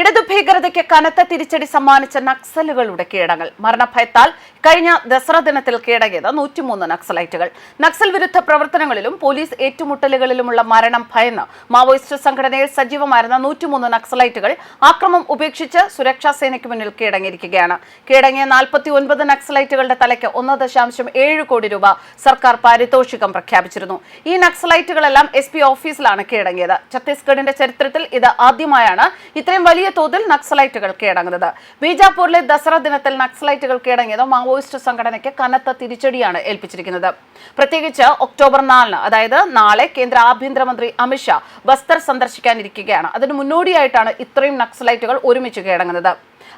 ഇടതു ഭീകരതയ്ക്ക് കനത്ത തിരിച്ചടി സമ്മാനിച്ച നക്സലുകളുടെ കീഴടങ്ങൾ മരണഭയത്താൽ കഴിഞ്ഞ ദസറ ദിനത്തിൽ കീഴടങ്ങിയത് നൂറ്റിമൂന്ന് നക്സലൈറ്റുകൾ. നക്സൽ വിരുദ്ധ പ്രവർത്തനങ്ങളിലും പോലീസ് ഏറ്റുമുട്ടലുകളിലുമുള്ള മരണം ഭയന്ന് മാവോയിസ്റ്റ് സംഘടനയിൽ സജീവമായിരുന്ന നൂറ്റിമൂന്ന് നക്സലൈറ്റുകൾ ആക്രമം ഉപേക്ഷിച്ച് സുരക്ഷാ സേനയ്ക്ക് മുന്നിൽ കീഴടങ്ങിയിരിക്കുകയാണ്. കീഴടങ്ങിയ നാൽപ്പത്തി ഒൻപത് നക്സലൈറ്റുകളുടെ തലയ്ക്ക് ഒന്ന് ദശാംശം ഏഴ് കോടി രൂപ സർക്കാർ പാരിതോഷികം പ്രഖ്യാപിച്ചിരുന്നു. ഈ നക്സലൈറ്റുകളെല്ലാം എസ് പി ഓഫീസിലാണ് കീഴടങ്ങിയത്. ഛത്തീസ്ഗഡിന്റെ ചരിത്രത്തിൽ ഇത് ആദ്യമായാണ് ഇത്രയും വലിയ തോതിൽ നക്സലൈറ്റുകൾ കീഴടങ്ങുന്നത്. ബീജാപൂരിലെ ദസറ ദിനത്തിൽ നക്സലൈറ്റുകൾ കീഴടങ്ങിയത് മാവോയിസ്റ്റ് സംഘടനയ്ക്ക് കനത്ത തിരിച്ചടിയാണ് ഏൽപ്പിച്ചിരിക്കുന്നത്. പ്രത്യേകിച്ച് ഒക്ടോബർ നാലിന് അതായത് നാളെ കേന്ദ്ര ആഭ്യന്തരമന്ത്രി അമിത്ഷാ ബസ്തർ സന്ദർശിക്കാനിരിക്കുകയാണ്. അതിന് മുന്നോടിയായിട്ടാണ് ഇത്രയും നക്സലൈറ്റുകൾ ഒരുമിച്ച് കീഴടങ്ങുന്നത്.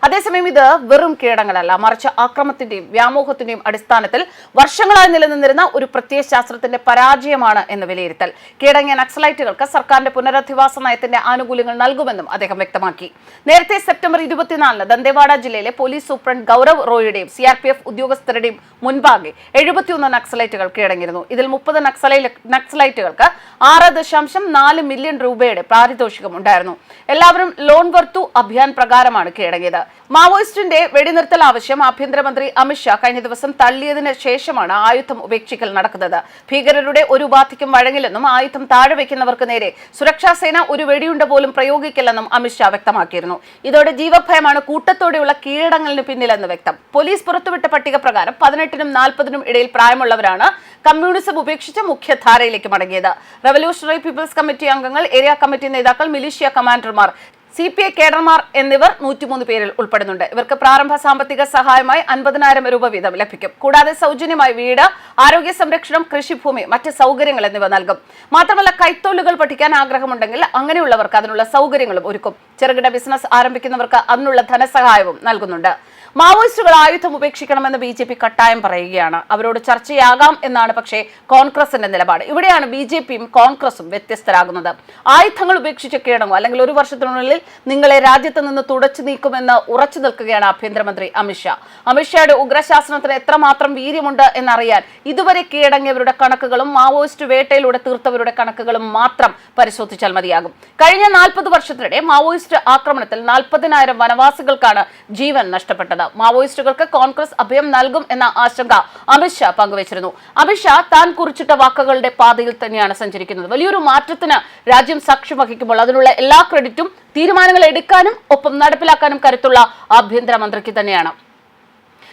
അതേസമയം ഇത് വെറും കീടങ്ങളല്ല മറിച്ച് ആക്രമത്തിന്റെയും വ്യാമോഹത്തിന്റെയും അടിസ്ഥാനത്തിൽ വർഷങ്ങളായി നിലനിന്നിരുന്ന ഒരു പ്രത്യയ ശാസ്ത്രത്തിന്റെ പരാജയമാണ് എന്ന് വിലയിരുത്തൽ. കീടങ്ങിയ നക്സലൈറ്റുകൾക്ക് സർക്കാരിന്റെ പുനരധിവാസ നയത്തിന്റെ ആനുകൂല്യങ്ങൾ നൽകുമെന്നും അദ്ദേഹം വ്യക്തമാക്കി. നേരത്തെ സെപ്റ്റംബർ ഇരുപത്തിനാലിന് ദന്തേവാഡ ജില്ലയിലെ പോലീസ് സൂപ്രണ്ട് ഗൗരവ് റോയുടെയും സി ആർ പി എഫ് ഉദ്യോഗസ്ഥരുടെയും മുൻപാകെ എഴുപത്തിയൊന്ന് നക്സലൈറ്റുകൾ കീഴടങ്ങിയിരുന്നു. ഇതിൽ മുപ്പത് നക്സലൈ നക്സലൈറ്റുകൾക്ക് ആറ് ദശാംശം നാല് മില്യൺ രൂപയുടെ പാരിതോഷികം ഉണ്ടായിരുന്നു എല്ലാവരും ലോൺ വർത്തു അഭിയാൻ പ്രകാരമാണ് കീഴടങ്ങിയത്. മാവോയിസ്റ്റിന്റെ വെടിനിർത്തൽ ആവശ്യം ആഭ്യന്തരമന്ത്രി അമിത്ഷാ കഴിഞ്ഞ ദിവസം തള്ളിയതിന് ശേഷമാണ് ആയുധം ഉപേക്ഷിക്കൽ നടക്കുന്നത്. ഭീകരരുടെ ഒരു ഉപാധിക്കും വഴങ്ങില്ലെന്നും ആയുധം താഴെ വയ്ക്കുന്നവർക്ക് നേരെ സുരക്ഷാസേന ഒരു വെടിയുണ്ട പോലും പ്രയോഗിക്കില്ലെന്നും അമിത്ഷാ വ്യക്തമാക്കിയിരുന്നു. ഇതോടെ ജീവഭയമാണ് കൂട്ടത്തോടെയുള്ള കീഴടങ്ങലിന് പിന്നിലെന്ന് വ്യക്തം. പോലീസ് പുറത്തുവിട്ട പട്ടിക പ്രകാരം പതിനെട്ടിനും നാൽപ്പതിനും ഇടയിൽ പ്രായമുള്ളവരാണ് കമ്മ്യൂണിസം ഉപേക്ഷിച്ച് മുഖ്യധാരയിലേക്ക് മടങ്ങിയത്. റവല്യൂഷണറി പീപ്പിൾസ് കമ്മിറ്റി അംഗങ്ങൾ ഏരിയ കമ്മിറ്റി നേതാക്കൾ മിലീഷ്യ കമാൻഡർമാർ സി പി ഐ കേഡർമാർ എന്നിവർ നൂറ്റിമൂന്ന് പേരിൽ ഉൾപ്പെടുന്നുണ്ട്. ഇവർക്ക് പ്രാരംഭ സാമ്പത്തിക സഹായമായി അൻപതിനായിരം രൂപ വീതം ലഭിക്കും. കൂടാതെ സൗജന്യമായി വീട് ആരോഗ്യ സംരക്ഷണം കൃഷിഭൂമി മറ്റ് സൗകര്യങ്ങൾ എന്നിവ നൽകും. മാത്രമല്ല കൈത്തൊഴിലുകൾ പഠിക്കാൻ ആഗ്രഹമുണ്ടെങ്കിൽ അങ്ങനെയുള്ളവർക്ക് അതിനുള്ള സൗകര്യങ്ങളും ഒരുക്കും. ചെറുകിട ബിസിനസ് ആരംഭിക്കുന്നവർക്ക് അതിനുള്ള ധനസഹായവും നൽകുന്നുണ്ട്. മാവോയിസ്റ്റുകൾ ആയുധം ഉപേക്ഷിക്കണമെന്ന് ബി ജെ പി കട്ടായം പറയുകയാണ്. അവരോട് ചർച്ചയാകാം എന്നാണ് പക്ഷേ കോൺഗ്രസിന്റെ നിലപാട്. ഇവിടെയാണ് ബി ജെ പിയും കോൺഗ്രസും വ്യത്യസ്തരാകുന്നത്. ആയുധങ്ങൾ ഉപേക്ഷിച്ച് കീഴടങ്ങും അല്ലെങ്കിൽ ഒരു വർഷത്തിനുള്ളിൽ നിങ്ങളെ രാജ്യത്ത് നിന്ന് തുടച്ചു നീക്കുമെന്ന് ഉറച്ചു നിൽക്കുകയാണ് ആഭ്യന്തരമന്ത്രി അമിത്ഷാ അമിത്ഷായുടെ ഉഗ്രശാസനത്തിന് എത്രമാത്രം വീര്യമുണ്ട് എന്നറിയാൻ ഇതുവരെ കീഴടങ്ങിയവരുടെ കണക്കുകളും മാവോയിസ്റ്റ് വേട്ടയിലൂടെ തീർത്തവരുടെ കണക്കുകളും മാത്രം പരിശോധിച്ചാൽ മതിയാകും. കഴിഞ്ഞ നാൽപ്പത് വർഷത്തിനിടെ മാവോയിസ്റ്റ് ആക്രമണത്തിൽ നാൽപ്പതിനായിരം വനവാസികൾക്കാണ് ജീവൻ നഷ്ടപ്പെട്ടത്. മാവോയിസ്റ്റുകൾക്ക് കോൺഗ്രസ് അഭയം നൽകും എന്ന ആശങ്ക അമിത്ഷാ പങ്കുവച്ചിരുന്നു. അമിത്ഷാ താൻ കുറിച്ചിട്ട വാക്കുകളുടെ പാതയിൽ തന്നെയാണ് സഞ്ചരിക്കുന്നത്. വലിയൊരു മാറ്റത്തിന് രാജ്യം സാക്ഷ്യം വഹിക്കുമ്പോൾ അതിനുള്ള എല്ലാ ക്രെഡിറ്റും തീരുമാനങ്ങൾ എടുക്കാനും ഒപ്പം നടപ്പിലാക്കാനും കരുത്തുള്ള ആഭ്യന്തരമന്ത്രിക്ക് തന്നെയാണ്.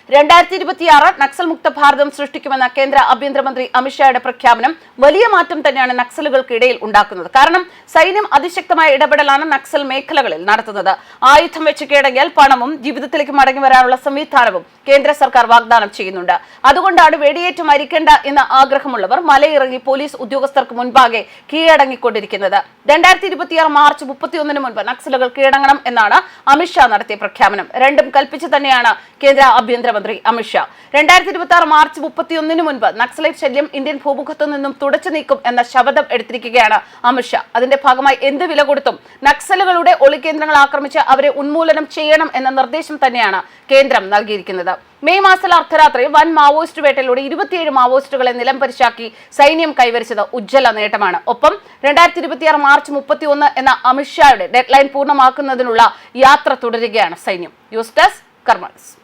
രണ്ടായിരത്തി ഇരുപത്തിയാറ് നക്സൽ മുക്ത ഭാരതം സൃഷ്ടിക്കുമെന്ന കേന്ദ്ര ആഭ്യന്തരമന്ത്രി അമിത്ഷായുടെ പ്രഖ്യാപനം വലിയ മാറ്റം തന്നെയാണ് നക്സലുകൾക്കിടയിൽ ഉണ്ടാക്കുന്നത്. കാരണം സൈന്യം അതിശക്തമായ ഇടപെടലാണ് നക്സൽ മേഖലകളിൽ നടത്തുന്നത്. ആയുധം വെച്ച് കീഴടങ്ങിയാൽ പണവും ജീവിതത്തിലേക്ക് മടങ്ങി വരാനുള്ള സംവിധാനവും കേന്ദ്ര സർക്കാർ വാഗ്ദാനം ചെയ്യുന്നുണ്ട്. അതുകൊണ്ടാണ് വെടിയേറ്റ് മരിക്കേണ്ട എന്ന ആഗ്രഹമുള്ളവർ മലയിറങ്ങി പോലീസ് ഉദ്യോഗസ്ഥർക്ക് മുൻപാകെ കീഴടങ്ങിക്കൊണ്ടിരിക്കുന്നത്. രണ്ടായിരത്തി ഇരുപത്തിയാറ് മാർച്ച് മുപ്പത്തിയൊന്നിന് മുൻപ് നക്സലുകൾ കീഴടങ്ങണം എന്നാണ് അമിത്ഷാ നടത്തിയ പ്രഖ്യാപനം. രണ്ടും കൽപ്പിച്ചു തന്നെയാണ് കേന്ദ്ര ആഭ്യന്തരമന്ത്രി അമിത്ഷാ രണ്ടായിരത്തി ഇരുപത്തി ആറ് മാർച്ച് മുപ്പത്തിയൊന്നിന് മുൻപ് നക്സലൈറ്റ് ശല്യം ഇന്ത്യൻ ഭൂമുഖത്തു നിന്നും തുടച്ചു നീക്കും എന്ന ശപഥം എടുത്തിരിക്കുകയാണ് അമിത്ഷാ അതിന്റെ ഭാഗമായി എന്ത് വില കൊടുത്തും നക്സലുകളുടെ ഒളികേന്ദ്രങ്ങൾ ആക്രമിച്ച് അവരെ ഉന്മൂലനം ചെയ്യണം എന്ന നിർദ്ദേശം തന്നെയാണ് കേന്ദ്രം നൽകിയിരിക്കുന്നത്. മെയ് മാസത്തിൽ അർദ്ധരാത്രി വൻ മാവോയിസ്റ്റ് വേട്ടയിലൂടെ ഇരുപത്തിയേഴ് മാവോയിസ്റ്റുകളെ നിലം പരിശാക്കി സൈന്യം കൈവരിച്ചത് ഉജ്ജ്വല നേട്ടമാണ്. ഒപ്പം രണ്ടായിരത്തി ഇരുപത്തിയാറ് മാർച്ച് മുപ്പത്തി ഒന്ന് എന്ന അമിത്ഷായുടെ ഡെഡ് ലൈൻ പൂർണമാക്കുന്നതിനുള്ള യാത്ര തുടരുകയാണ് സൈന്യം. News desk കർമ്മസ്